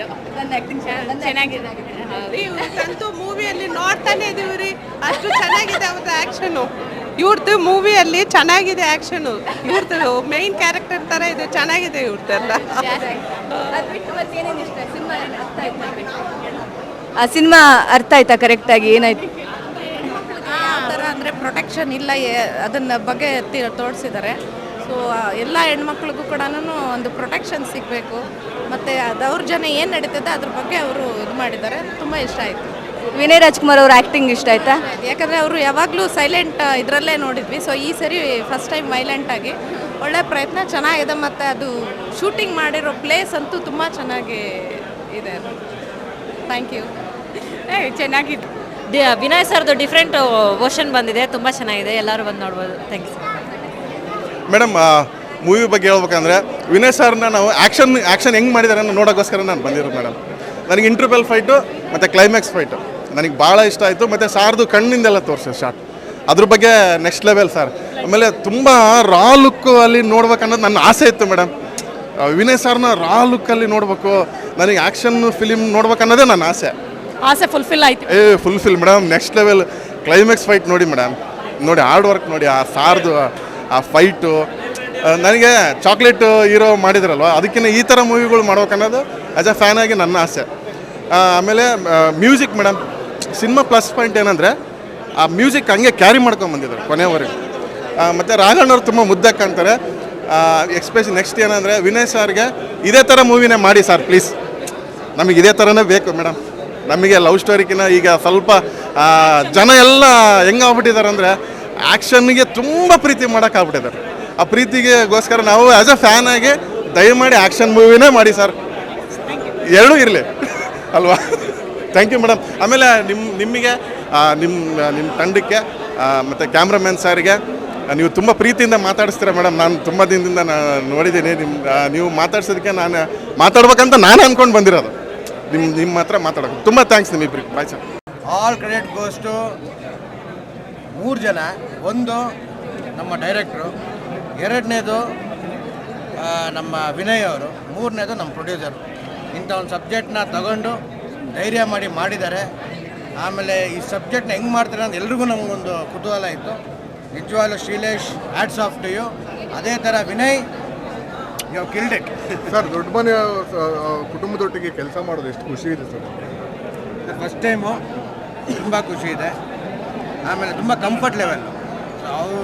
ಚೆನ್ನಾಗಿತ್ತು ನನ್ನ ಆಕ್ಟಿಂಗ್ ಚೆನ್ನಾಗಿದೆ. ಇವ್ರದಂತೂ ಮೂವಿಯಲ್ಲಿ ನೋಡ್ತಾನೆ ಇದೀವಿ ರೀ ಅಷ್ಟು ಚೆನ್ನಾಗಿದೆ ಅವ್ರದ್ದು ಆ್ಯಕ್ಷನು ಇವ್ರದ್ದು ಮೂವಿಯಲ್ಲಿ ಚೆನ್ನಾಗಿದೆ ಆ್ಯಕ್ಷನು ಇವ್ರದ್ದು ಮೇನ್ ಕ್ಯಾರೆಕ್ಟರ್ ಥರ ಇದು ಚೆನ್ನಾಗಿದೆ ಇವ್ರದ್ದೆಲ್ಲ ಅದು ಮತ್ತೆ ಏನೇನು ಇಷ್ಟ? ಸಿನಿಮಾ ಅರ್ಥ ಆಯ್ತಾ ಆ ಸಿನಿಮಾ ಅರ್ಥ ಆಯ್ತಾ ಕರೆಕ್ಟಾಗಿ ಏನಾಯ್ತು? ಯಾವ ಥರ ಅಂದರೆ ಪ್ರೊಟೆಕ್ಷನ್ ಇಲ್ಲ ಅದನ್ನ ಬಗ್ಗೆ ತೋರಿಸಿದ್ದಾರೆ ಸೊ ಎಲ್ಲ ಹೆಣ್ಮಕ್ಳಿಗೂ ಕೂಡ ಒಂದು ಪ್ರೊಟೆಕ್ಷನ್ ಸಿಗಬೇಕು. ಮತ್ತು ದೌರ್ಜನ್ಯ ಏನು ನಡೀತದೆ ಅದ್ರ ಬಗ್ಗೆ ಅವರು ಇದು ಮಾಡಿದ್ದಾರೆ. ತುಂಬ ಇಷ್ಟ ಆಯಿತು. ವಿನಯ್ ರಾಜ್ಕುಮಾರ್ ಅವ್ರ ಆಕ್ಟಿಂಗ್ ಇಷ್ಟ ಆಯ್ತಾ? ಯಾಕಂದರೆ ಅವರು ಯಾವಾಗಲೂ ಸೈಲೆಂಟ್ ಇದರಲ್ಲೇ ನೋಡಿದ್ವಿ. ಸೊ ಈ ಸರಿ ಫಸ್ಟ್ ಟೈಮ್ ವೈಲೆಂಟ್ ಆಗಿ ಒಳ್ಳೆ ಪ್ರಯತ್ನ ಚೆನ್ನಾಗಿದೆ ಮತ್ತು ಅದು ಶೂಟಿಂಗ್ ಮಾಡಿರೋ ಪ್ಲೇಸ್ ಅಂತೂ ತುಂಬ ಚೆನ್ನಾಗಿ ಇದೆ ಥ್ಯಾಂಕ್ ಯು ಚೆನ್ನಾಗಿತ್ತು. ವಿನಯ್ ಸರ್ದು ಡಿಫ್ರೆಂಟ್ ವರ್ಷನ್ ಬಂದಿದೆ. ತುಂಬ ಚೆನ್ನಾಗಿದೆ. ಎಲ್ಲರೂ ಬಂದು ನೋಡ್ಬೋದು. ಯು ಮೇಡಮ್ ಮೂವಿ ಬಗ್ಗೆ ಹೇಳ್ಬೇಕಂದ್ರೆ ವಿನಯ್ ಸರ್ನ ನಾವು ಆ್ಯಕ್ಷನ್ ಆ್ಯಕ್ಷನ್ ಹೆಂಗೆ ಮಾಡಿದ್ದಾರೆ ಅನ್ನೋ ನೋಡೋಕ್ಕೋಸ್ಕರ ನಾನು ಬಂದಿರೋದು ಮೇಡಮ್ ನನಗೆ ಇಂಟರ್ವೆಲ್ ಫೈಟು ಮತ್ತು ಕ್ಲೈಮ್ಯಾಕ್ಸ್ ಫೈಟು ನನಗೆ ಭಾಳ ಇಷ್ಟ ಆಯಿತು ಮತ್ತು ಸಾರ್ದು ಕಣ್ಣಿಂದೆಲ್ಲ ತೋರಿಸಿ ಶಾರ್ಟ್ ಅದ್ರ ಬಗ್ಗೆ ನೆಕ್ಸ್ಟ್ ಲೆವೆಲ್ ಸರ್ ಆಮೇಲೆ ತುಂಬ ರಾ ಲುಕ್ಕು ಅಲ್ಲಿ ನೋಡ್ಬೇಕನ್ನೋದು ನನ್ನ ಆಸೆ ಇತ್ತು ಮೇಡಮ್ ವಿನಯ್ ಸರ್ನ ರಾ ಲುಕ್ಕಲ್ಲಿ ನೋಡಬೇಕು ನನಗೆ ಆ್ಯಕ್ಷನ್ ಫಿಲಿಮ್ ನೋಡ್ಬೇಕನ್ನೋದೇ ನನ್ನ ಆಸೆ. ಆಸೆ ಫುಲ್ಫಿಲ್ ಆಯ್ತು. ಏ fulfil madam next level climax fight ನೋಡಿ ಮೇಡಮ್ ನೋಡಿ ಹಾರ್ಡ್ ವರ್ಕ್ ನೋಡಿ ಆ ಸಾರ್ದು ಆ ಫೈಟು ನನಗೆ ಚಾಕ್ಲೇಟ್ ಹೀರೋ ಮಾಡಿದ್ರಲ್ವ? ಅದಕ್ಕಿಂತ ಈ ಥರ ಮೂವಿಗಳು ಮಾಡ್ಬೇಕನ್ನೋದು ಆ್ಯಸ್ ಅ ಫ್ಯಾನ್ ಆಗಿ ನನ್ನ ಆಸೆ. ಆಮೇಲೆ music madam cinema plus point ಏನಂದರೆ, ಆ ಮ್ಯೂಸಿಕ್ ಹಂಗೆ ಕ್ಯಾರಿ ಮಾಡ್ಕೊಂಡು ಬಂದಿದ್ದಾರೆ ಕೊನೆವರೆಗೂ. ಮತ್ತು ರಾಘಣ್ಣವ್ರು ತುಂಬ ಮುದ್ದೆ ಕಾಣ್ತಾರೆ. ಎಕ್ಸ್ಪೆಷಲಿ ನೆಕ್ಸ್ಟ್ ಏನಂದರೆ, ವಿನಯ್ ಸಾರ್ಗೆ ಇದೇ ಥರ ಮೂವಿನೇ ಮಾಡಿ ಸರ್ ಪ್ಲೀಸ್ ನಮಗೆ ಇದೇ ಥರನೇ ಬೇಕು ಮೇಡಮ್ ನಮಗೆ ಲವ್ ಸ್ಟೋರಿಕಿನ ಈಗ ಸ್ವಲ್ಪ ಜನ ಎಲ್ಲ ಹೆಂಗಾಗ್ಬಿಟ್ಟಿದ್ದಾರೆ ಅಂದರೆ ಆ್ಯಕ್ಷನ್ಗೆ ತುಂಬ ಪ್ರೀತಿ ಮಾಡೋಕ್ಕಾಗ್ಬಿಟ್ಟಿದ್ದಾರೆ ಆ ಪ್ರೀತಿಗೆಗೋಸ್ಕರ ನಾವು ಆ್ಯಸ್ ಅ ಫ್ಯಾನ್ ಆಗಿ ದಯಮಾಡಿ ಆ್ಯಕ್ಷನ್ ಮೂವಿನೇ ಮಾಡಿ ಸರ್ ಎರಡೂ ಇರಲಿ. ಅಲ್ವಾ? ಥ್ಯಾಂಕ್ ಯು ಮೇಡಮ್ ಆಮೇಲೆ ನಿಮ್ಮ ನಿಮಗೆ ನಿಮ್ಮ ನಿಮ್ಮ ತಂಡಕ್ಕೆ ಮತ್ತು ಕ್ಯಾಮ್ರಾಮ್ಯಾನ್ ಸಾರಿಗೆ ನೀವು ತುಂಬ ಪ್ರೀತಿಯಿಂದ ಮಾತಾಡಿಸ್ತೀರ ಮೇಡಮ್ ನಾನು ತುಂಬ ದಿನದಿಂದ ನಾನು ನೋಡಿದ್ದೀನಿ. ನಿಮ್ಮ ನೀವು ಮಾತಾಡ್ಸೋದಕ್ಕೆ ನಾನು, ಮಾತಾಡ್ಬೇಕಂತ ನಾನು ಅಂದ್ಕೊಂಡು ಬಂದಿರೋದು. ನಿಮ್ಮ ನಿಮ್ಮ ಹತ್ರ ಮಾತಾಡೋದು. ತುಂಬ ಥ್ಯಾಂಕ್ಸ್ ನಿಮಗೆ bye sir all credit goes to ಮೂರು ಜನ. ಒಂದು ನಮ್ಮ ಡೈರೆಕ್ಟ್ರು ಎರಡನೇದು ನಮ್ಮ ವಿನಯ್ ಅವರು ಮೂರನೇದು ನಮ್ಮ ಪ್ರೊಡ್ಯೂಸರು ಇಂಥ ಒಂದು ಸಬ್ಜೆಕ್ಟ್ನ ತಗೊಂಡು ಧೈರ್ಯ ಮಾಡಿ ಮಾಡಿದ್ದಾರೆ. ಆಮೇಲೆ ಈ ಸಬ್ಜೆಕ್ಟ್ನ ಹೆಂಗೆ ಮಾಡ್ತಾರೆ ಅಂತ ಎಲ್ರಿಗೂ ನಮಗೊಂದು ಕುತೂಹಲ ಇತ್ತು. ನಿಜವಾಗ್ಲೂ Shrilesh hats off to you ಅದೇ ಥರ Vinay you killed it sir ದೊಡ್ಡ ಮನೆ ಕುಟುಂಬದೊಟ್ಟಿಗೆ ಕೆಲಸ ಮಾಡೋದು ಎಷ್ಟು ಖುಷಿ ಇದೆ ಸರ್? ಫಸ್ಟ್ ಟೈಮು ತುಂಬ ಖುಷಿ ಇದೆ. ಆಮೇಲೆ ತುಂಬ ಕಂಫರ್ಟ್ ಲೆವೆಲ್ ಅವು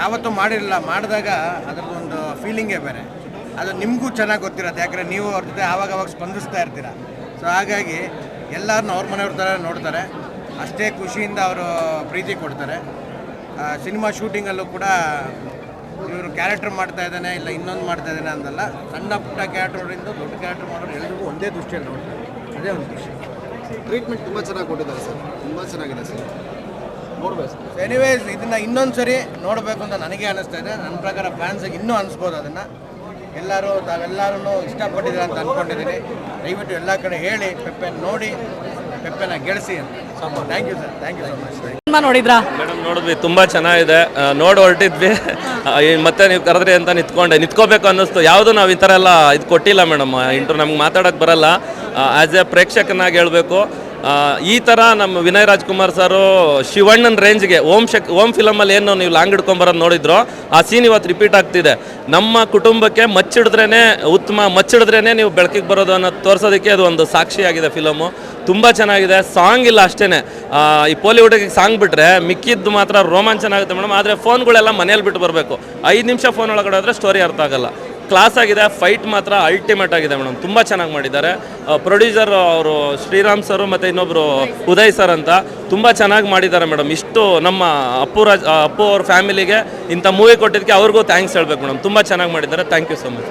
ಯಾವತ್ತೂ ಮಾಡಿರಲಿಲ್ಲ, ಮಾಡಿದಾಗ ಅದರದ್ದೊಂದು ಫೀಲಿಂಗೇ ಬೇರೆ. ಅದು ನಿಮಗೂ ಚೆನ್ನಾಗಿ ಗೊತ್ತಿರುತ್ತೆ, ಯಾಕಂದರೆ ನೀವು ಅವ್ರ ಜೊತೆ ಆವಾಗ ಅವಾಗ ಸ್ಪಂದಿಸ್ತಾ ಇರ್ತೀರ. ಸೊ ಹಾಗಾಗಿ ಎಲ್ಲರನ್ನೂ ಅವ್ರ ಮನೆಯವ್ರ ಥರ ನೋಡ್ತಾರೆ. ಅಷ್ಟೇ ಖುಷಿಯಿಂದ ಅವರು ಪ್ರೀತಿ ಕೊಡ್ತಾರೆ. ಸಿನಿಮಾ ಶೂಟಿಂಗಲ್ಲೂ ಕೂಡ ಇವರು ಕ್ಯಾರೆಕ್ಟರ್ ಮಾಡ್ತಾ ಇದ್ದಾನೆ, ಇಲ್ಲ ಇನ್ನೊಂದು ಮಾಡ್ತಾ ಇದ್ದಾನೆ ಅಂದಲ್ಲ, ಸಣ್ಣ ಪುಟ್ಟ ಕ್ಯಾರೆಕ್ಟರ್ಗಳಿಂದ ದೊಡ್ಡ ಕ್ಯಾರೆಕ್ಟರ್ ಮಾಡೋರು ಎಲ್ರಿಗೂ ಒಂದೇ ದೃಷ್ಟಿಯಲ್ಲಿ ನೋಡ್ತಾರೆ. ಅದೇ ಒಂದು ಖುಷಿ. ಟ್ರೀಟ್ಮೆಂಟ್ ತುಂಬ ಚೆನ್ನಾಗಿ ಕೊಟ್ಟಿದ್ದಾರೆ ಸರ್. ತುಂಬ ಚೆನ್ನಾಗಿದೆ ಸರ್. ಎನಿವೇಸ್ ಇದನ್ನ ಇನ್ನೊಂದು ಸರಿ ನೋಡಬೇಕು ಅಂತ ನನಗೆ ಅನಿಸ್ತಾ ಇದೆ. ನನ್ನ ಪ್ರಕಾರ ಫ್ಯಾನ್ಸಿಗೆ ಇನ್ನೂ ಅನಿಸ್ಬೋದು ಅದನ್ನು. ಎಲ್ಲರೂ ತಾವೆಲ್ಲರೂ ಇಷ್ಟಪಟ್ಟಿದ್ದೀರ ಅಂತ ಅಂದ್ಕೊಂಡಿದ್ದೀನಿ ದಯವಿಟ್ಟು ಎಲ್ಲ ಕಡೆ ಹೇಳಿ ಪೆಪ್ಪೆನ ನೋಡಿ ಪೆಪ್ಪೆನ ಗೆಳಿಸಿ ಅಂತ. Thank you sir thank you so much ನೋಡಿದ್ರಾ? ಮೇಡಮ್ ನೋಡಿದ್ವಿ. ತುಂಬಾ ಚೆನ್ನಾಗಿದೆ. ನೋಡ್ ನೋಡಿ ಹೊರಟಿದ್ವಿ. ಮತ್ತೆ ನೀವು ಕರೆದ್ರಿ ಅಂತ ನಿಂತ್ಕೊಂಡೆ. ನಿಂತ್ಕೋಬೇಕು ಅನ್ನಿಸ್ತು. ಯಾವುದು ನಾವು ಈ ಥರ ಎಲ್ಲ ಇದು ಕೊಟ್ಟಿಲ್ಲ ಮೇಡಮ್ ಇಂಟ್ರು ನಮ್ಗೆ ಮಾತಾಡೋಕ್ಕೆ ಬರಲ್ಲ. ಆ್ಯಸ್ ಎ ಪ್ರೇಕ್ಷಕನಾಗಿ ಹೇಳಬೇಕು. ಈ ಥರ ನಮ್ಮ ವಿನಯ್ ರಾಜ್ಕುಮಾರ್ ಸರು ಶಿವಣ್ಣನ ರೇಂಜ್ಗೆ ಓಂ ಶಕ್, ಓಂ ಫಿಲಮಲ್ಲಿ ಏನು ನೀವು ಲಾಂಗ್ ಹಿಡ್ಕೊಂಬರೋದು ನೋಡಿದ್ರು, ಆ ಸೀನ್ ಇವತ್ತು ರಿಪೀಟ್ ಆಗ್ತಿದೆ. ನಮ್ಮ ಕುಟುಂಬಕ್ಕೆ ಮಚ್ಚಿಡಿದ್ರೇ ಉತ್ತಮ ಮಚ್ಚಿಡಿದ್ರೇ ನೀವು ಬೆಳಕಿಗೆ ಬರೋದು ಅನ್ನೋದು ತೋರಿಸೋದಕ್ಕೆ ಅದು ಒಂದು ಸಾಕ್ಷಿಯಾಗಿದೆ ಫಿಲಮು. ತುಂಬ ಚೆನ್ನಾಗಿದೆ. ಸಾಂಗ್ ಇಲ್ಲ ಅಷ್ಟೇ ಈ ಪಾಲಿವುಡ್ಗೆ ಸಾಂಗ್ ಬಿಟ್ಟರೆ ಮಿಕ್ಕಿದ್ದು ಮಾತ್ರ ರೋಮಾಂಚನ ಆಗುತ್ತೆ ಮೇಡಮ್. ಆದರೆ ಫೋನ್ಗಳೆಲ್ಲ ಮನೇಲಿ ಬಿಟ್ಟು ಬರಬೇಕು. ಐದು ನಿಮಿಷ ಫೋನ್ ಒಳಗಡೆ ಹೋದರೆ ಸ್ಟೋರಿ ಅರ್ಥ ಆಗಲ್ಲ. ಕ್ಲಾಸ್ ಆಗಿದೆ ಫೈಟ್ ಮಾತ್ರ ಅಲ್ಟಿಮೇಟ್ ಆಗಿದೆ ಮೇಡಮ್. ತುಂಬ ಚೆನ್ನಾಗಿ ಮಾಡಿದ್ದಾರೆ. ಪ್ರೊಡ್ಯೂಸರ್ ಅವರು ಶ್ರೀರಾಮ್ ಸರ್ ಮತ್ತು ಇನ್ನೊಬ್ಬರು ಉದಯ್ ಸರ್ ಅಂತ ತುಂಬ ಚೆನ್ನಾಗಿ ಮಾಡಿದ್ದಾರೆ ಮೇಡಮ್. ಇಷ್ಟು ನಮ್ಮ ಅಪ್ಪು ರಾಜ್ ಅಪ್ಪು ಅವ್ರ ಫ್ಯಾಮಿಲಿಗೆ ಇಂಥ ಮೂವಿ ಕೊಟ್ಟಿದ್ದಕ್ಕೆ ಅವ್ರಿಗೂ ಥ್ಯಾಂಕ್ಸ್ ಹೇಳಬೇಕು ಮೇಡಮ್. ತುಂಬ ಚೆನ್ನಾಗಿ ಮಾಡಿದ್ದಾರೆ. Thank you so much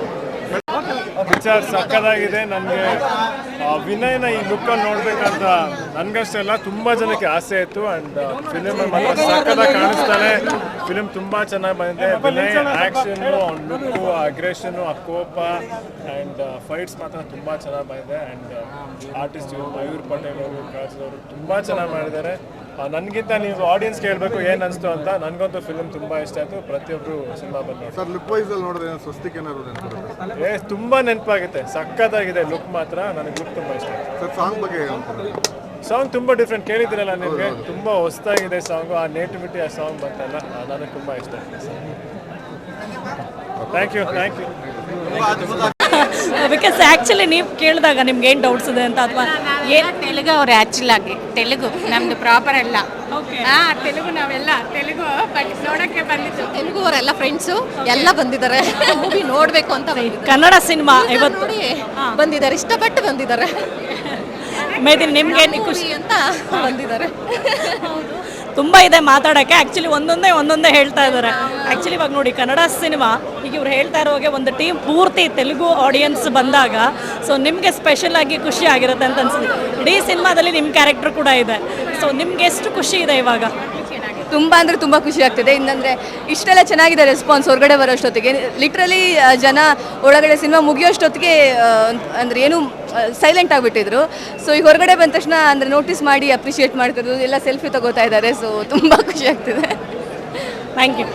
picture ಸಕ್ಕದಾಗಿದೆ ನನಗೆ ವಿನಯ್ನ ಈ ಲುಕ್ಕಲ್ಲಿ ನೋಡ್ಬೇಕಂತ ಅಲ್ಲ ತುಂಬ ಜನಕ್ಕೆ ಆಸೆ ಇತ್ತು. ಆ್ಯಂಡ್ ಫಿಲಮ್ ಮಾತ್ರ ಸಕ್ಕದಾಗಿ ಕಾಣಿಸ್ತಾನೆ. ಫಿಲಿಮ್ ತುಂಬ ಚೆನ್ನಾಗಿ ಬಂದಿದೆ. ವಿನಯ್ ಆ್ಯಕ್ಷನ್ನು ಅವ್ನ ಲುಕ್ಕು ಅಗ್ರೆಷನ್ನು ಆ, ಕೋಪ ಆ್ಯಂಡ್ ಫೈಟ್ಸ್ ಮಾತ್ರ ತುಂಬ ಚೆನ್ನಾಗಿ ಬಂದಿದೆ. ಆ್ಯಂಡ್ ಆರ್ಟಿಸ್ಟ್ ಮಯೂರ್ ಪಟೇಲ್ ಅವರು ಕಾಜ್ ಅವರು ತುಂಬ ಚೆನ್ನಾಗಿ ಮಾಡಿದ್ದಾರೆ. ನನಗಿಂತ ನೀವು ಆಡಿಯನ್ಸ್ ಕೇಳಬೇಕು ಏನು ಅನಿಸ್ತು ಅಂತ. ನನಗಂತೂ ಫಿಲ್ಮ್ ತುಂಬ ಇಷ್ಟ ಆಯಿತು. ಪ್ರತಿಯೊಬ್ಬರು ಸಿನಿಮಾ ಬಂದು ಸರ್ ಲುಕ್ ವೈಸ್ ಅಲ್ಲಿ ನೋಡಿದ್ರೆ ಸ್ವಸ್ತಿಕ್ ಏನಾದ್ರು ಏ ತುಂಬಾ ನೆನಪಾಗುತ್ತೆ. ಸಕ್ಕತ್ತಾಗಿದೆ ಸಖತ್ತಾಗಿದೆ ಲುಕ್ ಮಾತ್ರ. ನನಗೆ ಲುಕ್ ತುಂಬ ಇಷ್ಟ ಆಯ್ತು. ಸರ್ ಸಾಂಗ್ ಬಗ್ಗೆ ಸಾಂಗ್ ತುಂಬ ಡಿಫ್ರೆಂಟ್ ಕೇಳಿದ್ದೀರಲ್ಲ ನಿಮಗೆ? ತುಂಬ ಹೊಸದಾಗಿದೆ ಸಾಂಗು ಆ ನೇಟಿವಿಟಿ ಆ ಸಾಂಗ್ ಬಂತಲ್ಲ ಅದು ನನಗೆ ತುಂಬ ಇಷ್ಟ ಆಗಿದೆ thank you thank you because actually ನೀವು ಕೇಳಿದಾಗ ನಿಮ್ಗೆ ಏನು ಡೌಟ್ಸ್ ಇದೆ ಅಂತ ಅಥವಾ ಏನು ತೆಲುಗು ಅವ್ರು ಆ್ಯಕ್ಚುಲ್ ಆಗಿ. ತೆಲುಗು ನಮ್ದು ಪ್ರಾಪರ್ ಅಲ್ಲ ಹಾ ತೆಲುಗು ನಾವೆಲ್ಲ ತೆಲುಗು ಬಟ್ ನೋಡಕ್ಕೆ ಬಂದಿದ್ದು. ತೆಲುಗು ಅವರೆಲ್ಲ ಫ್ರೆಂಡ್ಸು ಎಲ್ಲ ಬಂದಿದ್ದಾರೆ. ಮೂವಿ ನೋಡಬೇಕು ಅಂತ ಬಂದಿದ್ದಾರೆ. ಕನ್ನಡ ಸಿನಿಮಾ ಇವತ್ತು. ನೋಡಿ ಬಂದಿದ್ದಾರೆ ಇಷ್ಟಪಟ್ಟು ಬಂದಿದ್ದಾರೆ. ಮೇದಿನ್ ನಿಮ್ಗೆ ಖುಷಿ ಖುಷಿ? ಅಂತ ಬಂದಿದ್ದಾರೆ. ತುಂಬ ಇದೆ ಮಾತಾಡೋಕ್ಕೆ. ಆ್ಯಕ್ಚುಲಿ ಒಂದೊಂದೇ ಒಂದೊಂದೇ ಹೇಳ್ತಾ ಇದ್ದಾರೆ. ಆ್ಯಕ್ಚುಲಿ ಇವಾಗ ನೋಡಿ, ಕನ್ನಡ ಸಿನಿಮಾ, ಈಗ ಇವ್ರು ಹೇಳ್ತಾ ಇರೋಗೆ ಒಂದು ಟೀಮ್ ಪೂರ್ತಿ ತೆಲುಗು ಆಡಿಯನ್ಸ್ ಬಂದಾಗ ಸೊ ನಿಮಗೆ ಸ್ಪೆಷಲ್ ಆಗಿ ಖುಷಿ ಆಗಿರುತ್ತೆ ಅಂತ ಅನ್ಸುತ್ತೆ. ಇಡೀ ಸಿನಿಮಾದಲ್ಲಿ ನಿಮ್ಮ ಕ್ಯಾರೆಕ್ಟರ್ ಕೂಡ ಇದೆ. ಸೊ ನಿಮ್ಗೆ ಎಷ್ಟು ಖುಷಿ ಇದೆ ಇವಾಗ? ತುಂಬ ಅಂದರೆ ತುಂಬ ಖುಷಿ ಆಗ್ತಿದೆ. ಇನ್ನಂದರೆ ಇಷ್ಟೆಲ್ಲ ಚೆನ್ನಾಗಿದೆ ರೆಸ್ಪಾನ್ಸ್ ಹೊರಗಡೆ ಬರೋಷ್ಟೊತ್ತಿಗೆ. ಲಿಟ್ರಲಿ ಜನ ಒಳಗಡೆ ಸಿನಿಮಾ ಮುಗಿಯೋಷ್ಟೊತ್ತಿಗೆ ಅಂದರೆ ಏನು ಸೈಲೆಂಟ್ ಆಗಿಬಿಟ್ಟಿದ್ರು. ಸೊ ಈಗ ಹೊರಗಡೆ ಬಂದ ತಕ್ಷಣ ಅಂದರೆ ನೋಟಿಸ್ ಮಾಡಿ ಅಪ್ರಿಷಿಯೇಟ್ ಮಾಡ್ತಿದ್ರು ಎಲ್ಲ ಸೆಲ್ಫಿ ತಗೋತಾ ಇದ್ದಾರೆ. ಸೊ ತುಂಬ ಖುಷಿ ಆಗ್ತಿದೆ. Thank you